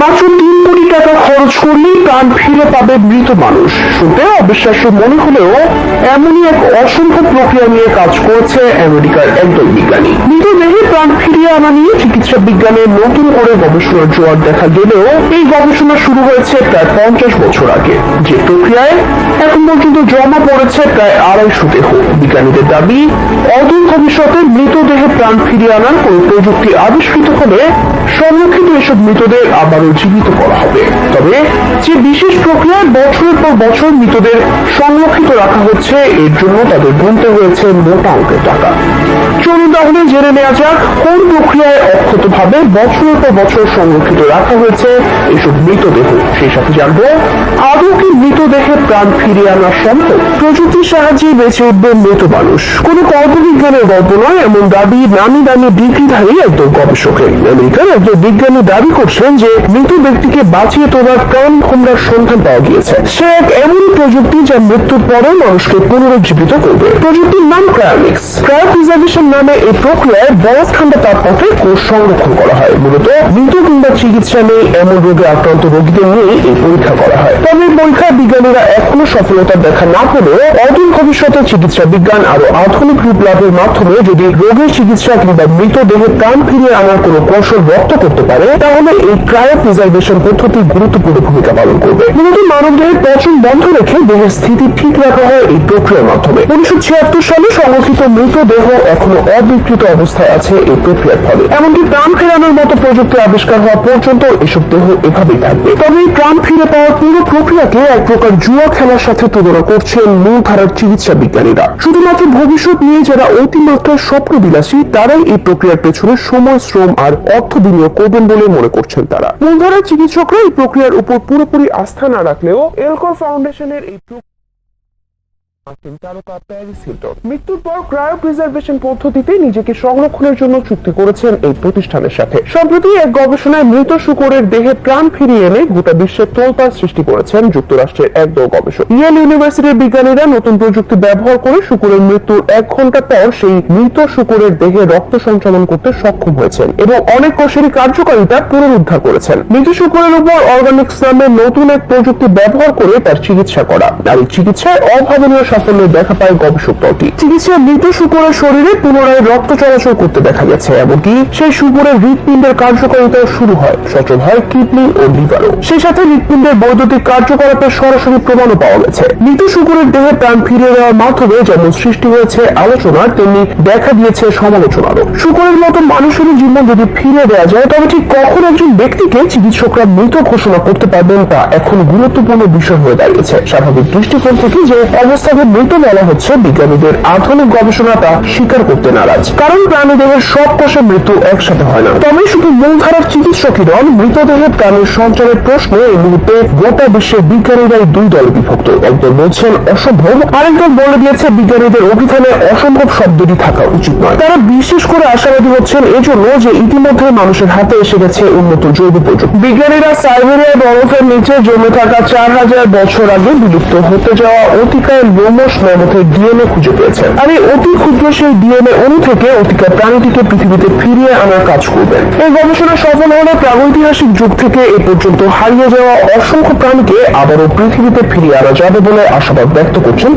মাত্র তিন কোটি টাকা খরচ করলেই প্রাণ ফিরে পাবে মৃত মানুষ। শুনতে অবিশ্বাস্য মনে হলেও এমনই এক অসম্ভব প্রক্রিয়া নিয়ে কাজ করছে আমেরিকার একদল বিজ্ঞানী মৃতদেহে প্রাণ ফিরিয়ে আনা নিয়ে চিকিৎসা বিজ্ঞানে নতুন করে গবেষণার জোয়ার দেখা গেলেও এই গবেষণা শুরু হয়েছে প্রায় পঞ্চাশ বছর আগে। যে প্রক্রিয়ায় এখন পর্যন্ত জমা পড়েছে প্রায় আড়াইশো দেহ বিজ্ঞানীদের দাবি, অদূর ভবিষ্যতে মৃতদেহে প্রাণ ফিরিয়ে আনার কোন প্রযুক্তি আবিষ্কৃত হলে সংরক্ষিত এসব মৃতদের আবারও জীবিত করা হবে। তবে যে বিশেষ প্রক্রিয়ায় বছরের পর বছর মৃতদের সংরক্ষিত রাখা হচ্ছে, এর জন্য তাদের গুনতে হয়েছে মোটা অঙ্কের টাকা। জেনে নেওয়া যাক, কোন প্রক্রিয়ায় অক্ষতভাবে বছরের পর বছর সংরক্ষিত রাখা হয়েছে এসব মৃতদেহ। সেই সাথে জানব, আদৌ কি মৃতদেহে প্রাণ ফিরিয়ে আনা সম্ভব? প্রযুক্তির সাহায্যে বেঁচে উঠবে মৃত মানুষ। কোনো কল্পবিজ্ঞানের গল্প নয়, এমন দাবি নামি দামি ডিগ্রিধারী একজন গবেষকের। আমেরিকার একজন বিজ্ঞানী দাবি করছেন যে মৃত ব্যক্তিকে বাঁচিয়ে তোলার প্রাণ ভোমরার সন্ধান পাওয়া গিয়েছে। সে এক এমন প্রযুক্তি যা মৃত্যুর পরেও মানুষকে পুনরুজ্জীবিত করবে। প্রযুক্তির নাম ক্রায়োনিক্স ক্রায়োপ্রিজার্ভেশন নামে এই প্রক্রিয়ায় বরফ ঠান্ডা তাপমাত্রায় কোষ সংরক্ষণ করা হয়। মূলত মৃত কিংবা চিকিৎসা নেই এমন রোগে আক্রান্ত রোগীদের নিয়ে এই পরীক্ষা করা হয়। তবে পরীক্ষায় বিজ্ঞানীরা এখনও সফলতা দেখা না পেলেও অদূর ভবিষ্যতে চিকিৎসা বিজ্ঞান আরও আধুনিক রূপ লাভের মাধ্যমে যদি রোগের চিকিৎসা কিংবা মৃতদেহে প্রাণ ফিরিয়ে আনার কোনো কৌশল রপ্ত করতে পারে, তাহলে এই ক্রায়ো প্রিজার্ভেশন পদ্ধতি গুরুত্বপূর্ণ ভূমিকা পালন করবে। মূলত মানবদেহের পচন বন্ধ রেখে দেহের স্থিতি ঠিক রাখা হয় এই প্রক্রিয়ার মাধ্যমে। উনিশশো ছিয়াত্তর সালে সংরক্ষিত মৃতদেহ এখনও অবিকৃত অবস্থায় আছে এই প্রক্রিয়ার ফলে। এমনকি প্রাণ ফেরানোর মতো প্রযুক্তি আবিষ্কার হওয়া পর্যন্ত এসব দেহ এভাবেই থাকবে। তবে এই প্রাণ ফিরে পাওয়ার পুরো প্রক্রিয়াকে এক প্রকার জুয়া খেলার সাথে তুলনা করছেন মূলধারার চিকিৎসা বিজ্ঞানীরা। শুধুমাত্র ভবিষ্যৎ নিয়ে যারা অতিমাত্রায় স্বপ্ন বিলাসী তারাই এই প্রক্রিয়ার পেছনে সময়, শ্রম আর অর্থ বিনিয়োগ করবেন বলে মনে করছেন তারা। মূলধারার চিকিৎসকরা এই প্রক্রিয়ার উপর পুরোপুরি আস্থা না রাখলেও এলকর ফাউন্ডেশনের এই প্রক্রিয়া মার্কিন তারকা প্যারিস হিলটন। মৃত্যুর পর ক্রায়ো প্রিজার্ভেশন পদ্ধতিতে নিজেকে সংরক্ষণের জন্য চুক্তি করেছেন এই প্রতিষ্ঠানের সাথে। সম্প্রতি এক গবেষণায় মৃত শুকরের দেহে প্রাণ ফিরিয়ে এনে গোটা বিশ্বে সৃষ্টি করেছেন যুক্তরাষ্ট্রের গবেষক। ইয়েল ইউনিভার্সিটির বিজ্ঞানীরা নতুন প্রযুক্তি ব্যবহার করে শুকুরের মৃত্যুর এক ঘণ্টা পর সেই মৃত শুকুরের দেহে রক্ত সঞ্চালন করতে সক্ষম হয়েছেন এবং অনেক কোষেরই কার্যকারিতা পুনরুদ্ধার করেছেন। মৃত শুকুরের উপর অর্গানিক্স নামের নতুন এক প্রযুক্তি ব্যবহার করে তার চিকিৎসা করা। আর এই চিকিৎসায় অভাবনীয় সাফল্য দেখা পায় গবেষক দলটি চিকিৎসায় মৃত শুকুরের শরীরে পুনরায় রক্ত চলাচল করতে দেখা গেছে, এমনকি সেই শুকুরের হৃৎপিণ্ডের কার্যকারিতাও শুরু হয়। সচল হয় কিডনি ও লিভারও। সেই সাথে হৃৎপিণ্ডের বৈদ্যুতিক কার্যকলাপের সরাসরি প্রমাণও পাওয়া গেছে। মৃত শুকুরের দেহে প্রাণ ফিরিয়ে দেওয়ার মাধ্যমে যেমন সৃষ্টি হয়েছে আলোচনার, তেমনি দেখা দিয়েছে সমালোচনারও। শুকুরের মতো মানুষেরই জীবন যদি ফিরে দেওয়া যায়, তবে ঠিক কখন একজন ব্যক্তিকে চিকিৎসকরা মৃত ঘোষণা করতে পারবেন তা এখন গুরুত্বপূর্ণ বিষয় হয়ে দাঁড়িয়েছে। স্বাভাবিক দৃষ্টিকোণ থেকে যে অবস্থাকে মৃত বলা হচ্ছে, বিজ্ঞানীদের আধুনিক গবেষণাটা স্বীকার করতে নারাজ। কারণ প্রাণীদেহের সব কোষে মৃত্যু একসাথে হয় না। তবে শুধু মূলধারার চিকিৎসকই নন মৃতদেহে প্রাণীর সঞ্চারের প্রশ্নে এই মুহূর্তে গোটা বিশ্বের বিজ্ঞানীরাই দুই দলে বিভক্ত। একদল বলছেন অসম্ভব, আরেকদল বলে দিয়েছে বিজ্ঞানীদের অভিধানে অসম্ভব শব্দটি থাকা উচিত নয়। তারা বিশেষ করে আশাবাদী হচ্ছেন এজন্য যে ইতিমধ্যে মানুষের হাতে এসে গেছে উন্নত জৈব প্রযুক্তি। বিজ্ঞানীরা সাইবেরিয়ায় বরফের নিচে জমে থাকা চার হাজার বছর আগে বিলুপ্ত হতে যাওয়া অতিকায় লোমস নামকের ডিএনএ খুঁজে পেয়েছেন আর এই অতি ক্ষুদ্র সেই ডিএনএ অণু থেকে অতিকার প্রাণীটিকে পৃথিবীতে ফিরিয়ে আনার কাজ করবেন এই গবেষণা সফল হলে প্রাগৈতিহাসিক যুগ থেকে এ পর্যন্ত হারিয়ে যাওয়া অসংখ্য প্রাণীকে আবারও পৃথিবীতে ফিরিয়ে আনা যাবে বলে আশাবাদ ব্যক্ত করছেন।